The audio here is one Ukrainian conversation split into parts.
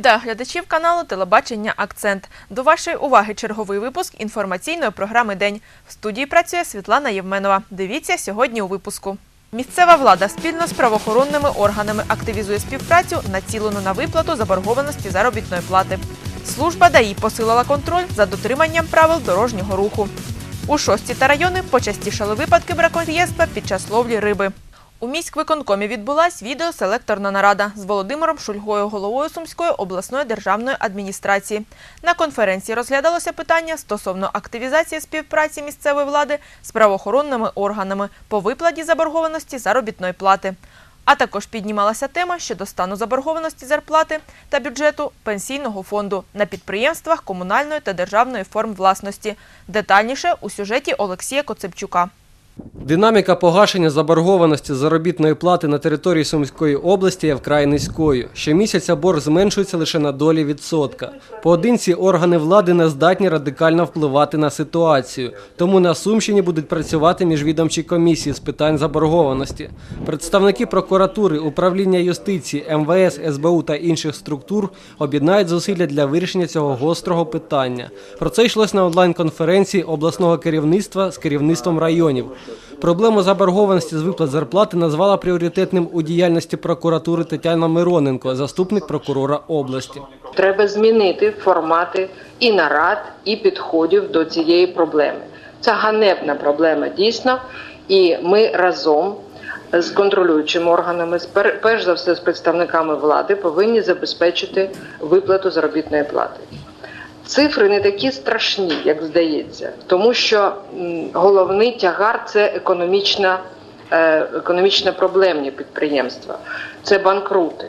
Вітаю глядачів каналу Телебачення Акцент. До вашої уваги черговий випуск інформаційної програми День. В студії працює Світлана Євменова. Дивіться сьогодні у випуску. Місцева влада спільно з правоохоронними органами активізує співпрацю, націлену на виплату заборгованості заробітної плати. Служба ДАІ посилила контроль за дотриманням правил дорожнього руху. У шості та райони почастішали випадки браконьєрства під час ловлі риби. У міськвиконкомі відбулась відеоселекторна нарада з Володимиром Шульгою, головою Сумської обласної державної адміністрації. На конференції розглядалося питання стосовно активізації співпраці місцевої влади з правоохоронними органами по виплаті заборгованості заробітної плати. А також піднімалася тема щодо стану заборгованості зарплати та бюджету пенсійного фонду на підприємствах комунальної та державної форм власності. Детальніше у сюжеті Олексія Коцепчука. Динаміка погашення заборгованості заробітної плати на території Сумської області є вкрай низькою. Щомісяця борг зменшується лише на долі відсотка. Поодинці органи влади не здатні радикально впливати на ситуацію. Тому на Сумщині будуть працювати міжвідомчі комісії з питань заборгованості. Представники прокуратури, управління юстиції, МВС, СБУ та інших структур об'єднають зусилля для вирішення цього гострого питання. Про це йшлось на онлайн-конференції обласного керівництва з керівництвом районів. Проблему заборгованості з виплат зарплати назвала пріоритетним у діяльності прокуратури Тетяна Мироненко, заступник прокурора області. Треба змінити формати і нарад, і підходів до цієї проблеми. Це ганебна проблема дійсно, і ми разом з контролюючими органами, перш за все з представниками влади, повинні забезпечити виплату заробітної плати. Цифри не такі страшні, як здається, тому що головний тягар це економічна, е, економічно проблемні підприємства, це банкрути.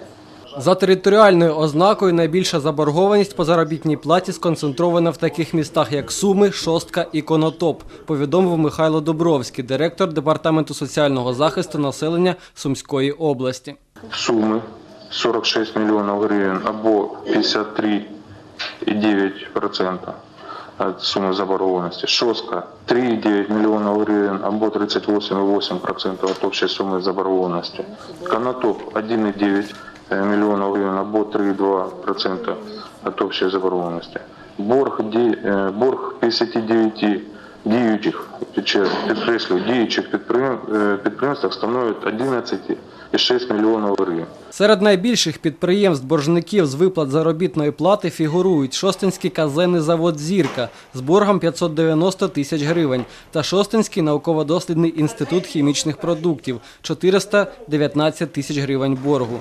За територіальною ознакою найбільша заборгованість по заробітній платі сконцентрована в таких містах, як Суми, Шостка і Конотоп, повідомив Михайло Добровський, директор департаменту соціального захисту населення Сумської області. Суми 46 мільйонів гривень або 3,9% от суммы заборгованості. Шоска 3,9 миллиона гривень або 38,8% от общей суммы заборгованості. Конотоп 1,9 мільйона гривень або 3,2% от общей заборгованості. Борг, э, борг 59 діючих, підкреслю, діючих підприємствах становить 11 6 мільйонів гривень. Серед найбільших підприємств боржників з виплат заробітної плати фігурують Шостинський казенний завод Зірка з боргом 590 тисяч гривень та Шостинський науково-дослідний інститут хімічних продуктів 419 тисяч гривень боргу.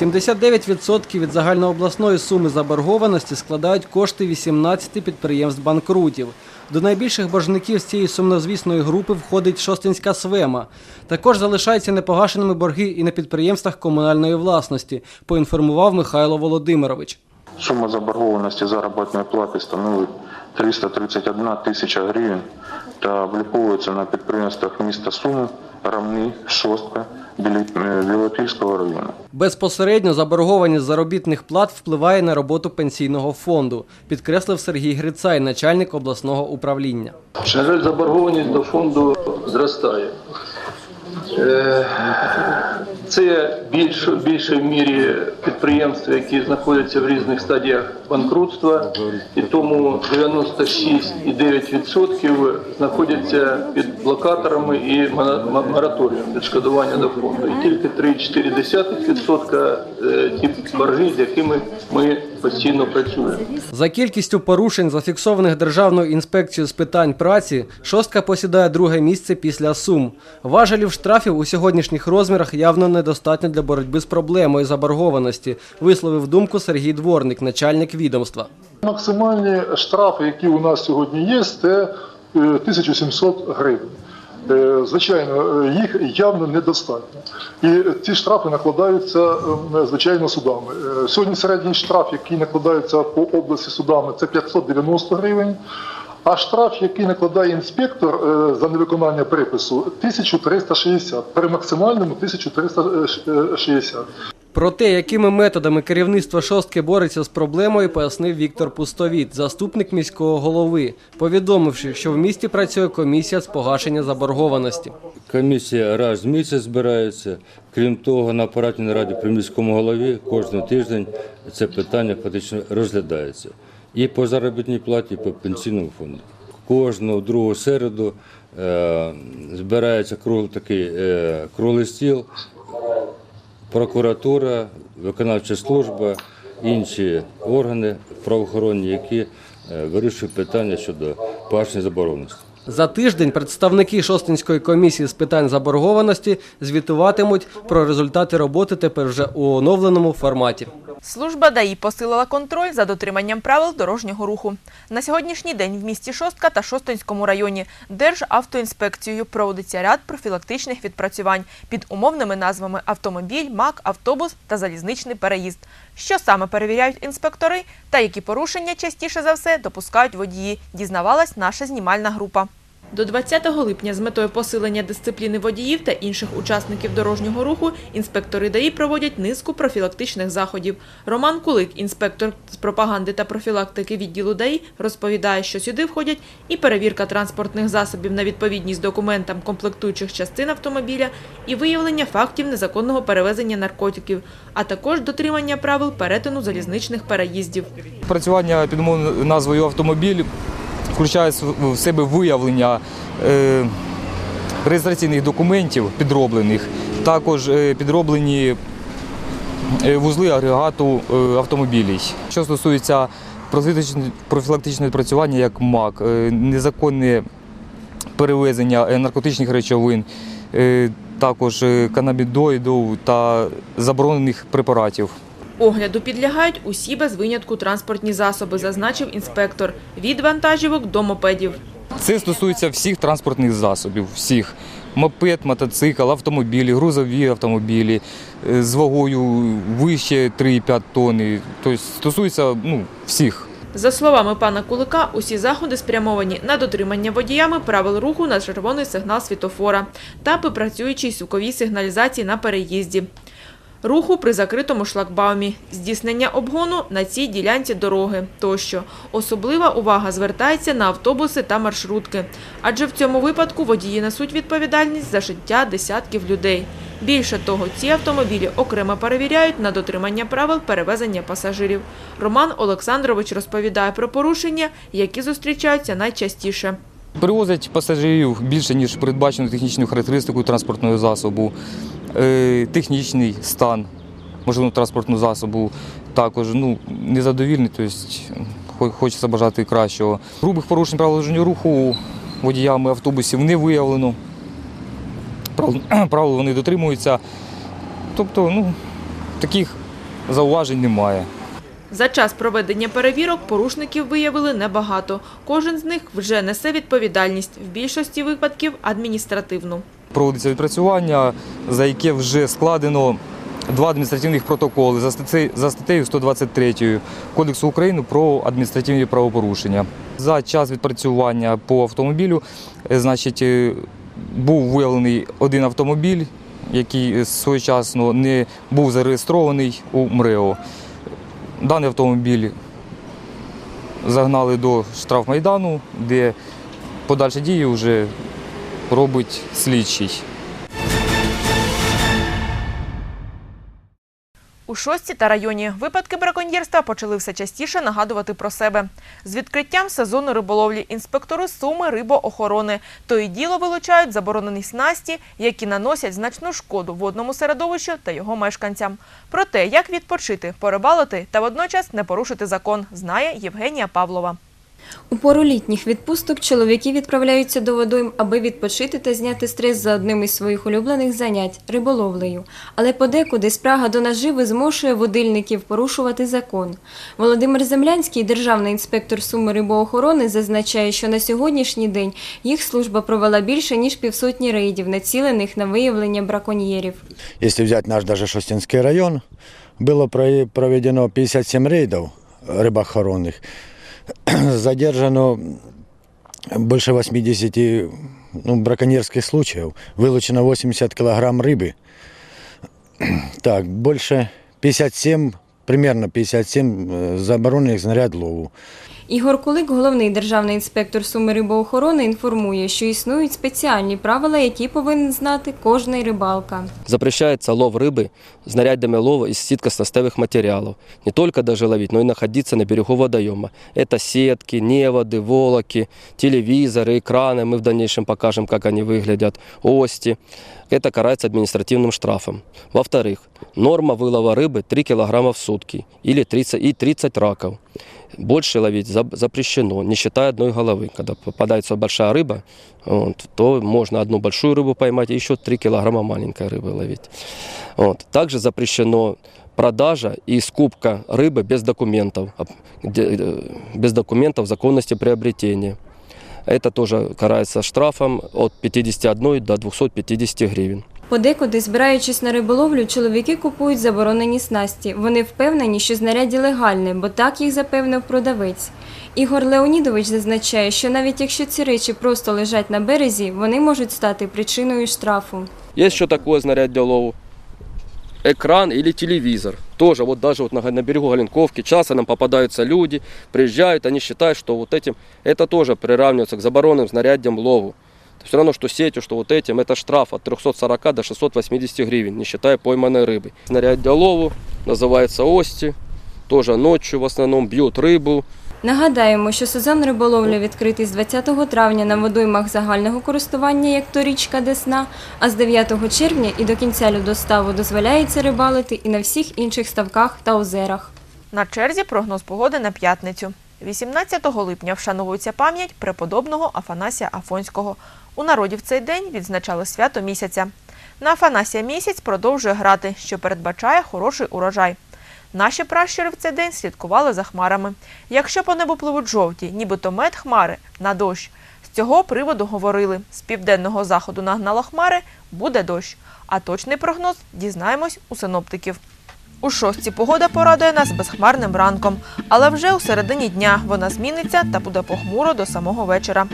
79% від загальнообласної суми заборгованості складають кошти 18 підприємств-банкрутів. До найбільших боржників з цієї сумнозвісної групи входить Шостинська свема. Також залишаються непогашеними борги і підприємствах комунальної власності, поінформував Михайло Володимирович. Сума заборгованості заробітної плати становить 331 тисяча гривень та обліковується на підприємствах міста Суми, Рамни, Шостка, е, Білопільського району. Безпосередньо заборгованість заробітних плат впливає на роботу пенсійного фонду, підкреслив Сергій Грицай, начальник обласного управління. На жаль, заборгованість до фонду зростає. Це більш, в більшій мірі підприємства, які знаходяться в різних стадіях банкрутства, і тому 96,9% знаходяться під блокаторами і мораторієм відшкодування до фонду. І тільки 3,4% е, ті борги, з якими ми постійно працюємо. За кількістю порушень, зафіксованих Державною інспекцією з питань праці, шостка посідає друге місце після Сум. Важелів штрафів у сьогоднішніх розмірах явно недостатньо для боротьби з проблемою заборгованості, висловив думку Сергій Дворник, начальник відомства. Максимальні штрафи, які у нас сьогодні є, це е, 1700 гривень. Е, Звичайно, е, їх явно недостатньо. І ці штрафи накладаються е, звичайно судами. Е, Сьогодні середній штраф, який накладається по області судами, це 590 гривень. А штраф, який накладає інспектор е, за невиконання припису, 1360, при максимальному 1360. Про те, якими методами керівництво шостки бореться з проблемою, пояснив Віктор Пустовіт, заступник міського голови, повідомивши, що в місті працює комісія з погашення заборгованості. Комісія раз в місяць збирається. Крім того, на апаратній нараді при міському голові кожен тиждень це питання фактично розглядається. І по заробітній платі, і по пенсійному фонду. Кожну другу середу е, збирається круг, такий е, круглий стіл, прокуратура, виконавча служба, інші органи правоохоронні, які е, вирішують питання щодо пашні забороненості. За тиждень представники Шостинської комісії з питань заборгованості звітуватимуть про результати роботи тепер вже у оновленому форматі. Служба ДАІ посилила контроль за дотриманням правил дорожнього руху. На сьогоднішній день в місті Шостка та Шостинському районі Державтоінспекцією проводиться ряд профілактичних відпрацювань під умовними назвами автомобіль, МАК, автобус та залізничний переїзд. Що саме перевіряють інспектори та які порушення частіше за все допускають водії, дізнавалась наша знімальна група. До 20 липня з метою посилення дисципліни водіїв та інших учасників дорожнього руху інспектори ДАІ проводять низку профілактичних заходів. Роман Кулик, інспектор з пропаганди та профілактики відділу ДАІ, розповідає, що сюди входять і перевірка транспортних засобів на відповідність документам комплектуючих частин автомобіля, і виявлення фактів незаконного перевезення наркотиків, а також дотримання правил перетину залізничних переїздів. Працювання під назвою автомобіль включає в себе виявлення е, реєстраційних документів підроблених, також е, підроблені е, вузли агрегату автомобілів. Що стосується профілактичного- відпрацювання, як МАК, незаконне перевезення наркотичних речовин, також канабідоїдів та заборонених препаратів. Огляду підлягають усі без винятку транспортні засоби, зазначив інспектор, від вантажівок до мопедів. Це стосується всіх транспортних засобів, всіх. Мопед, мотоцикл, автомобілі, грузові автомобілі е, з вагою вище 3,5 тонни. Тобто стосується ну, всіх. За словами пана Кулика, усі заходи спрямовані на дотримання водіями правил руху на червоний сигнал світофора та працюючій звуковій сигналізації на переїзді. Руху при закритому шлагбаумі, здійснення обгону на цій ділянці дороги тощо. Особлива увага звертається на автобуси та маршрутки, адже в цьому випадку водії несуть відповідальність за життя десятків людей. Більше того, ці автомобілі окремо перевіряють на дотримання правил перевезення пасажирів. Роман Олександрович розповідає про порушення, які зустрічаються найчастіше. Перевозять пасажирів більше, ніж передбачено технічною характеристикою транспортного засобу, технічний стан можливо, транспортного засобу також ну, незадовільний, тобто хочеться бажати кращого. Грубих порушень правил дорожнього руху водіями автобусів не виявлено. Правил вони дотримуються. Тобто, ну, таких зауважень немає. За час проведення перевірок порушників виявили небагато. Кожен з них вже несе відповідальність, в більшості випадків адміністративну. Проводиться відпрацювання, за яке вже складено два адміністративних протоколи за статтею, 123 Кодексу України про адміністративні правопорушення. За час відпрацювання по автомобілю, е, значить, е, був виявлений один автомобіль, який е, своєчасно не був зареєстрований у МРЕО. Даний автомобіль загнали до штрафмайдану, де подальші дії вже робить слідчий. У шості та районі випадки браконьєрства почали все частіше нагадувати про себе. З відкриттям сезону риболовлі інспектори Суми рибоохорони то і діло вилучають заборонені снасті, які наносять значну шкоду водному середовищу та його мешканцям. Про те, як відпочити, порибалити та водночас не порушити закон, знає Євгенія Павлова. У пору літніх відпусток чоловіки відправляються до водойм, аби відпочити та зняти стрес за одним із своїх улюблених занять риболовлею. Але подекуди спрага до наживи змушує водильників порушувати закон. Володимир Землянський, державний інспектор Суми рибоохорони, зазначає, що на сьогоднішній день їх служба провела більше ніж півсотні рейдів, націлених на виявлення браконьєрів. Если взять наш даже Шостинский район, было про- проведено 57 рейдов рыбоохоронных. Задержано больше 80 ну, браконьерских случаев. Вылучено 80 килограмм рыбы. Так, больше 57, примерно 57 э, заборонених знарядь лову. Ігор Кулик, головний державний інспектор Суми рибоохорони, інформує, що існують спеціальні правила, які повинен знати кожний рибалка. Запрещается лов рыбы снарядами лова из сеткостностевых материалов. Не только даже ловить, но и находиться на берегу водоема. Это сетки, неводы, волоки, телевизоры, экраны. Мы в дальнейшем покажем, как они выглядят. Ости. Это карается административным штрафом. Во-вторых, норма вылова рыбы 3 килограмма в сутки или 30, и 30 раков. Больше ловить за- запрещено, не считая одной головы. Когда попадается большая рыба, вот, то можно одну большую рыбу поймать и еще 3 килограмма маленькой рыбы ловить. Вот. Также запрещено продажа и скупка рыбы без документов, об- где, э, без документов законности приобретения. Это тоже карается штрафом от 51 до 250 гривен. Подекуди, збираючись на риболовлю, чоловіки купують заборонені снасті. Вони впевнені, що знаряддя легальне, бо так їх запевнив продавець. Ігор Леонідович зазначає, що навіть якщо ці речі просто лежать на березі, вони можуть стати причиною штрафу. Есть еще такое снарядье лову. Экран или телевизор. Тоже вот даже вот на, на берегу Галенковки часто нам попадаются люди, приезжают, они считают, что вот этим, это тоже приравнивается к забороненным снарядям лову. То все равно, что сетью, что вот этим, это штраф от 340 до 680 гривен, не считая пойманной рыбы. Снарядье лову называется ости, тоже ночью в основном бьют рыбу, Нагадаємо, що сезон риболовлі відкритий з 20 травня на водоймах загального користування, як то річка Десна, а з 9 червня і до кінця льодоставу дозволяється рибалити і на всіх інших ставках та озерах. На черзі прогноз погоди на п'ятницю. 18 липня вшановується пам'ять преподобного Афанасія Афонського. У народі в цей день відзначали свято місяця. На Афанасія місяць продовжує грати, що передбачає хороший урожай. Наші пращури в цей день слідкували за хмарами. Якщо по небу пливуть жовті, нібито мед хмари на дощ. З цього приводу говорили: з південного заходу нагнало хмари, буде дощ. А точний прогноз дізнаємось у синоптиків. У шостці погода порадує нас безхмарним ранком, але вже у середині дня вона зміниться та буде похмуро до самого вечора.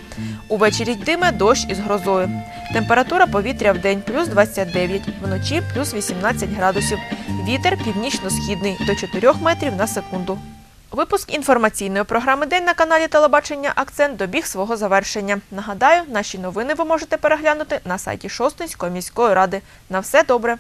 Увечері йтиме дощ із грозою. Температура повітря в день плюс 29, вночі плюс 18 градусів. Вітер північно-східний до 4 метрів на секунду. Випуск інформаційної програми День на каналі Телебачення Акцент добіг свого завершення. Нагадаю, наші новини ви можете переглянути на сайті Шостинської міської ради. На все добре!